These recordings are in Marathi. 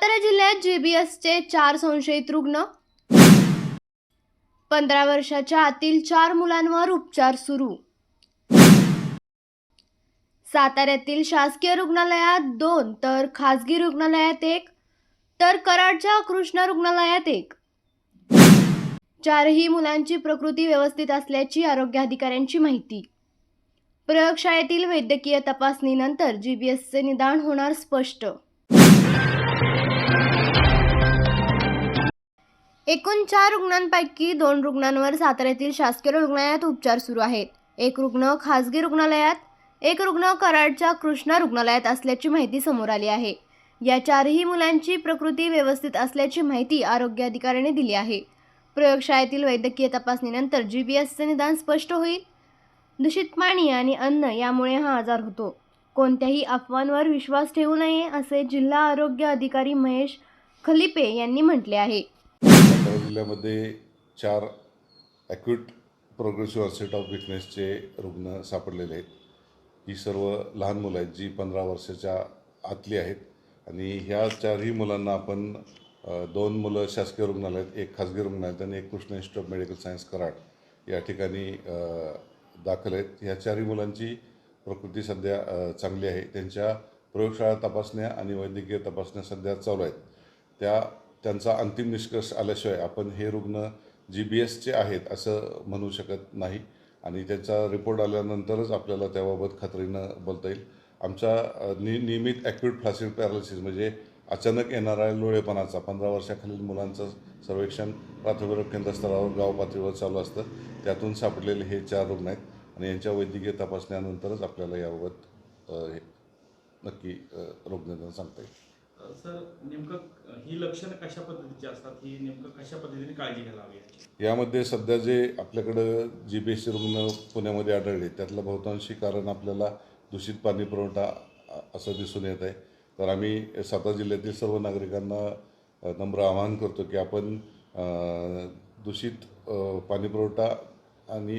सातारा जिल्ह्यात जेबीएसचे चार संशयित रुग्ण. पंधरा वर्षाच्या आतील चार मुलांवर उपचार सुरू. साताऱ्यातील शासकीय रुग्णालयात दोन तर खासगी रुग्णालयात एक तर कराडच्या कृष्णा रुग्णालयात एक. चारही मुलांची प्रकृती व्यवस्थित असल्याची आरोग्य अधिकाऱ्यांची माहिती. प्रयोगशाळेतील वैद्यकीय तपासणीनंतर जीबीएसचे निदान होणार स्पष्ट. एकूण चार रुग्णांपैकी दोन रुग्णांवर साताऱ्यातील शासकीय रुग्णालयात उपचार सुरू आहेत. एक रुग्ण खासगी रुग्णालयात एक रुग्ण कराडच्या कृष्णा रुग्णालयात असल्याची माहिती समोर आली आहे. या चारही मुलांची प्रकृती व्यवस्थित असल्याची माहिती आरोग्य अधिकाऱ्याने दिली आहे. प्रयोगशाळेतील वैद्यकीय तपासणीनंतर जी बी एसचे निदान स्पष्ट होईल. दूषित पाणी आणि अन्न यामुळे हा आजार होतो. कोणत्याही अफवांवर विश्वास ठेवू नये असे जिल्हा आरोग्य अधिकारी महेश खलिपे यांनी म्हटले आहे. सातारा जिल्ह्यामध्ये चार ॲक्यूट प्रोग्रेसिव्ह ऑनसेट ऑफ विकनेसचे रुग्ण सापडलेले आहेत. ही सर्व लहान मुलं आहेत जी पंधरा वर्षाच्या आतली आहेत. आणि ह्या चारही मुलांना आपण दोन मुलं शासकीय रुग्णालयात एक खाजगी रुग्णालयात आणि एक Krishna institute of medical science Karad या ठिकाणी दाखल आहेत. ह्या चारही मुलांची प्रकृती सध्या चांगली आहे. त्यांच्या प्रयोगशाळा तपासण्या आणि वैद्यकीय तपासण्या सध्या चालू आहेत. त्या त्यांचा अंतिम निष्कर्ष आल्याशिवाय आपण हे रुग्ण जी बी एसचे आहेत असं म्हणू शकत नाही. आणि त्यांचा रिपोर्ट आल्यानंतरच आपल्याला त्याबाबत खात्रीनं बोलता येईल. आमच्या नि नियमित ॲक्यूट फ्लासिड पॅरालिसिस म्हणजे अचानक येणारा लोळेपणाचा पंधरा वर्षाखालील मुलांचं सर्वेक्षण प्राथमिक केंद्र स्तरावर गाव पातळीवर चालू असतं. त्यातून सापडलेले हे चार रुग्ण आहेत आणि यांच्या वैद्यकीय तपासण्यानंतरच आपल्याला याबाबत हे नक्की रुग्णांना सांगता येईल. सर नेमकं ही लक्षणं कशा पद्धतीची असतात? ही नेमकं कशा पद्धतीने काळजी घ्यायला हवी यामध्ये सध्या जे आपल्याकडं जी बेसी रुग्ण पुण्यामध्ये आढळले त्यातलं बहुतांशी कारण आपल्याला दूषित पाणी पुरवठा असं दिसून येत आहे. तर आम्ही सातारा जिल्ह्यातील सर्व नागरिकांना नम्र आवाहन करतो की आपण दूषित पाणीपुरवठा पाणी पुरवठा आणि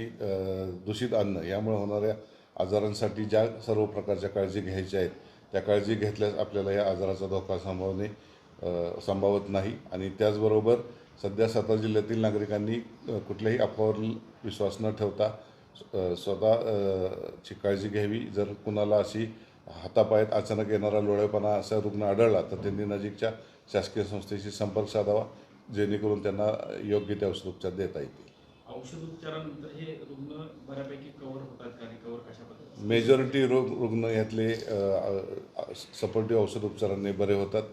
दूषित अन्न यामुळे होणाऱ्या आजारांसाठी ज्या सर्व प्रकारच्या काळजी घ्यायच्या आहेत त्या काळजी घेतल्यास आपल्याला या आजाराचा धोका संभावने सांभावत संभावत नाही. आणि त्याचबरोबर सध्या सातारा जिल्ह्यातील नागरिकांनी कुठल्याही अफवावर विश्वास न ठेवता स्वतःची स्वतः ची काळजी घ्यावी. जर कुणाला अशी हातापायात अचानक येणारा लोळेपणा असा रुग्ण आढळला तर त्यांनी नजीकच्या शासकीय संस्थेशी संपर्क साधावा जेणेकरून त्यांना योग्य त्या औषधोपचार देता येतील. औषध उपचारानंतर हे रुग्ण बऱ्यापैकी कव्हर होतात का आणि कशा पद्धतीने मेजॉरिटी रोग रुग्ण यातले सपोर्टिव्ह औषधोपचारांनी बरे होतात.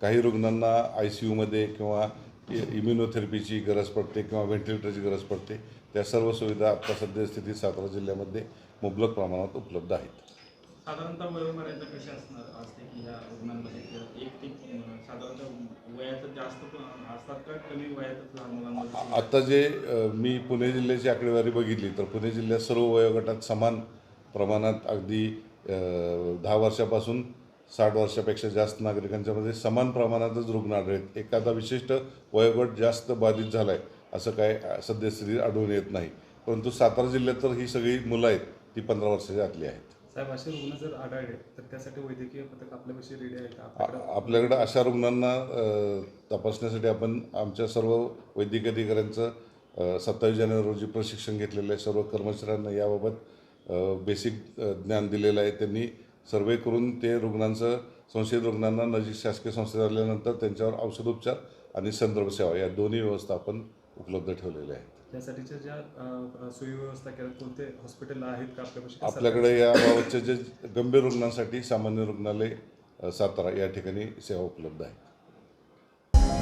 काही रुग्णांना आय सी यूमध्ये किंवा इम्युनोथेरपीची गरज पडते किंवा व्हेंटिलेटरची गरज पडते. त्या सर्व सुविधा आता सद्यस्थितीत सातारा जिल्ह्यामध्ये मुबलक प्रमाणात उपलब्ध आहेत. साधारणतः वयोमर्यादा कशी असणार? असते की ह्या रुग्णांमध्ये? एक ते साधारणतः वयाचं जास्त असतात का? कमी वयातच लहान मुलांमध्ये आता जे मी पुणे जिल्ह्याची आकडेवारी बघितली तर पुणे जिल्ह्यात सर्व वयोगटात समान प्रमाणात अगदी दहा वर्षापासून साठ वर्षापेक्षा जास्त नागरिकांच्यामध्ये समान प्रमाणातच रुग्ण आढळत एखादा विशिष्ट वयोगट जास्त बाधित झाला आहे असं काय सद्यस्थितीत आढळून येत नाही. परंतु सातारा जिल्ह्यात तर ही सगळी मुलं आहेत ती पंधरा वर्षाच्या आतली आहेत. साहेब असे रुग्ण जर आढळले तर त्यासाठी वैद्यकीय पथक आपल्यापाशी रेडी आहे का? आपल्याकडे आपल्याकडं अशा रुग्णांना तपासण्यासाठी आपण आमच्या सर्व वैद्यकीय अधिकाऱ्यांचं सत्तावीस जानेवारी रोजी प्रशिक्षण घेतलेलं आहे. सर्व कर्मचाऱ्यांना याबाबत बेसिक ज्ञान दिलेलं आहे. त्यांनी सर्वे करून ते रुग्णांचं संशयित रुग्णांना नजीक शासकीय संस्थेत आल्यानंतर त्यांच्यावर औषधोपचार आणि संदर्भ सेवा या दोन्ही व्यवस्था आपण उपलब्ध ठेवलेल्या आहेत. त्यासाठीच्या ज्या अ, सोयी व्यवस्था केल्या कोणते हॉस्पिटल आहेत का आपल्यापाशी आपल्याकडे याबाबतचे जे गंभीर रुग्णांसाठी सामान्य रुग्णालय सातारा या ठिकाणी सेवा उपलब्ध आहे.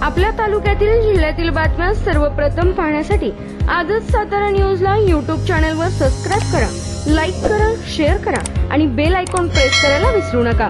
आपल्या तालुक्यातील जिल्ह्यातील बातम्या सर्वप्रथम पाहण्यासाठी आजच सातारा न्यूजला यूट्यूब चॅनलवर सबस्क्राईब करा लाईक करा शेअर करा आणि बेल आयकॉन प्रेस करायला विसरू नका.